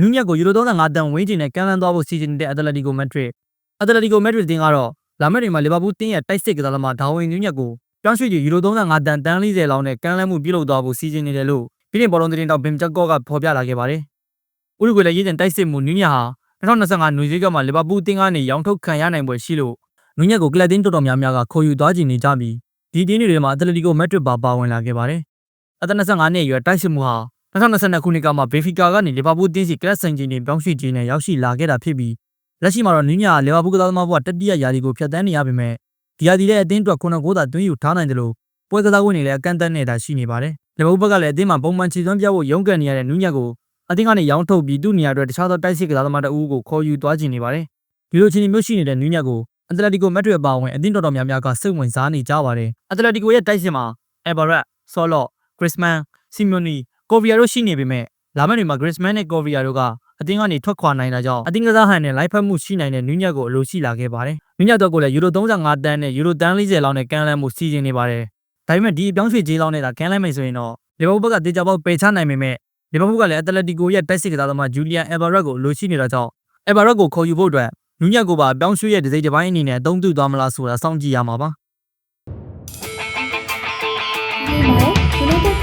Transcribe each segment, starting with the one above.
နူးညက်ကိုယူရို35တန်ဝင်းကျင်နဲ့ကန်လန်းသွားဖို့စီစဉ်နေတဲ့အက်တလက်တီကိုမက်ဒရစ်အက်တလက်တီကိုမက်ဒရစ်တင်းကတော့လာမယ့်တွင်မှာလီဗာပူးတင်းရဲ့တိုက်စစ်ကစားသမားဒါဝင်နူးညက်ကိုပြောင်းရွှေ့ယူရို35တန်တန်း40လောက်နဲ့ကန်လန်းမှုပြုလုပ်သွားဖို့စီစဉ်နေတယ်လို့ပြည်နယ်ဘောလုံးတင်းတောက်ဘင်ဂျက်ကော့ကဖော်ပြလာခဲ့ပါတယ်။ဥရုဂွေလည်းရည်တင်တိုက်စစ်မှုနူးညက်ဟာ2025နွေစည်းကမှာလီဗာပူးတင်းကနေရောင်းထုတ်ခံရနိုင်ပွဲရှိလို့နူးညက်ကိုကလပ်တင်းတော်တော်များများကခေါ်ယူသွားကြနေကြပြီးဒီတင်းတွေမှာအက်တလက်တီကိုမက်ဒရစ်ပါပါဝင်လာခဲ့ပါတယ်။အသက်25နှစ်အရွယ်တိုက်စစ်မှုဟာ 2022ခုနှစ်ကမှဘေဖီကာကနေလီဗာပူးတင်းစီကလပ်ဆန်ဂျီနေပြောင်းရွှေ့ခြင်းနဲ့ရောက်ရှိလာခဲ့တာဖြစ်ပြီးလက်ရှိမှာတော့နင်းညာလီဗာပူးကစားသမားဘဝတတိယရာသီကိုဖျက်ဆီးနေရပေမဲ့ဒီရာသီလည်းအသင်းအတွက်ခုနကိုးသာတွင်းယူထားနိုင်တယ်လို့ပွဲကစားဝင်တွေလည်းအကန့်အသတ်နဲ့တာရှိနေပါတယ်။လီဗာပူးဘက်ကလည်းအသင်းမှာပုံမှန်ခြေစွမ်းပြဖို့ရုန်းကန်နေရတဲ့နင်းညာကိုအသင်းကနေရောင်းထုတ်ပြီးသူ့နေရာအတွက်တခြားသောတိုက်စစ်ကစားသမားတအူးကိုခေါ်ယူသွားခြင်းနေပါတယ်။ဒီလိုချင်းမျိုးရှိနေတဲ့နင်းညာကိုအက်တလက်တီကိုမက်ဒရစ်ပါဝင်အသင်းတော်တော်များများကစိတ်ဝင်စားနေကြပါတယ်။အက်တလက်တီကိုရဲ့တိုက်စစ်မှာအယ်ဘာရက်၊ဆော်လော့၊ဂရစ်မန်၊စီမီယိုနီ၊ ကိုဗီယာတို့ရှိနေပေမဲ့လာမယ့်တွေမှာ Griezmann နဲ့ Covia တို့ကအသင်းကနေထွက်ခွာနိုင်တာကြောင့်အသင်းကစားဟန်နဲ့လိုက်ဖက်မှုရှိနိုင်တဲ့နူးညက်ကိုအလိုရှိလာခဲ့ပါတယ်။နူးညက်တော့ကိုလည်းယူရို35တန်းနဲ့ယူရိုတန်း40လောက်နဲ့ကန်လန်းမှုစီစဉ်နေပါတယ်။ဒါပေမဲ့ဒီအပြောင်းရွှေ့ကြေးလောက်နဲ့ဒါကန်လန်းမယ်ဆိုရင်တော့လီဗာပူးဘက်ကတေချာပေါက်ပယ်ချနိုင်ပေမဲ့လီဗာပူးကလည်းအက်တလက်တီကိုရဲ့တိုက်စစ်ကစားသမားဂျူလီယန်အယ်ဘာရက်ကိုအလိုရှိနေတာကြောင့်အယ်ဘာရက်ကိုခေါ်ယူဖို့အတွက်နူးညက်ကိုပါအပြောင်းရွှေ့ရဲ့ဒီစိတ်တစ်ပိုင်းအနေနဲ့အသုံးပြုသွားမလားဆိုတာစောင့်ကြည့်ရမှာပါ။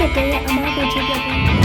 I'm going to kayak amal kecil kecil